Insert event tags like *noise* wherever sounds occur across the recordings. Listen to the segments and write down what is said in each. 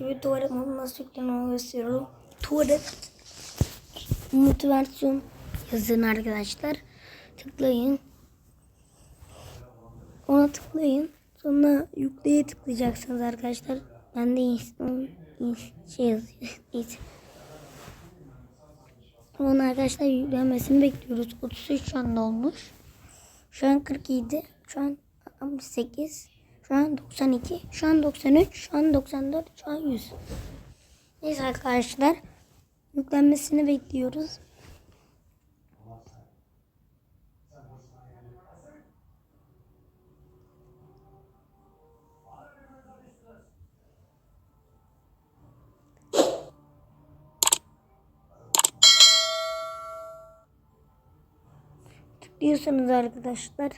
bir tuvalet nasıl yüklenir gösteriyorum. Tuvalet motivasyon yazın arkadaşlar. Tıklayın. Ona tıklayın. Sonra yükleye tıklayacaksınız arkadaşlar. Ben de insan şey yazıyor. *laughs* Onun arkadaşlar yüklenmesini bekliyoruz. 33 şu anda olmuş. Şu an 47. Şu an 68. Şu an 92. Şu an 93. Şu an 94. Şu an 100. Neyse arkadaşlar. Yüklenmesini bekliyoruz. Tıklıyorsunuz arkadaşlar.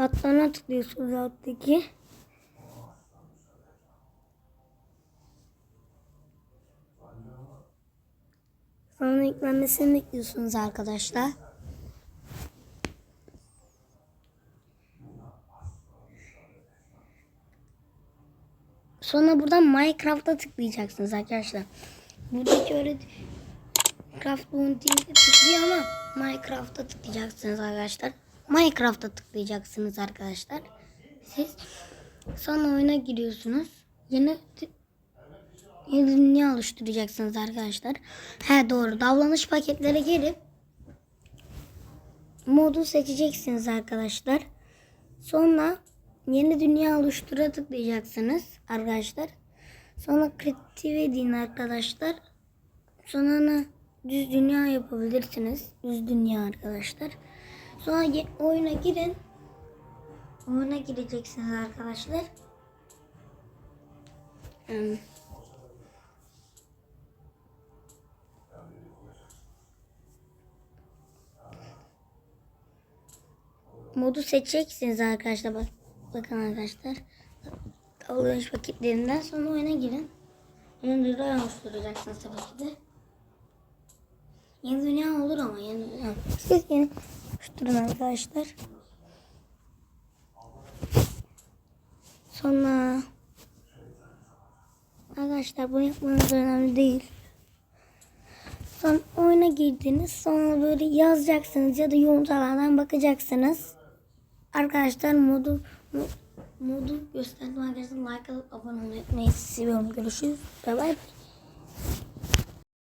Atlarına tıklıyorsunuz alttaki. Sonra yüklenmesini bekliyorsunuz arkadaşlar. Sonra buradan Minecraft'a tıklayacaksınız arkadaşlar. Buradaki öyle Minecraft Bounty'ye tıklıyor ama Minecraft'a tıklayacaksınız arkadaşlar. Minecraft'a tıklayacaksınız arkadaşlar. Siz sonra oyuna giriyorsunuz. Yeni yeni dünya oluşturacaksınız arkadaşlar. He doğru. Davranış paketlere girip modu seçeceksiniz arkadaşlar. Sonra yeni dünya oluştura tıklayacaksınız arkadaşlar. Sonra kreative deyin arkadaşlar. Sonra düz dünya yapabilirsiniz. Düz dünya arkadaşlar. Sonra oyuna girin. Oyuna gireceksiniz arkadaşlar. Hmm. Modu seçeceksiniz arkadaşlar. Bak, bakın arkadaşlar. Alışveriş paketlerinden sonra oyuna girin. Yeni dünya oluşturacaksınız tabii ki de. Yeni dünya olur ama yeni dünya. Siz yeni oluşturun arkadaşlar. Sonra arkadaşlar bunu yapmanız önemli değil. Sonra oyuna girdiniz. Sonra böyle yazacaksınız ya da yorumlardan bakacaksınız. Arkadaşlar modu mo- modu gösterdim arkadaşlar. Like alıp abone olmayı unutmayın. Seviyorum. Görüşürüz. Bye bye.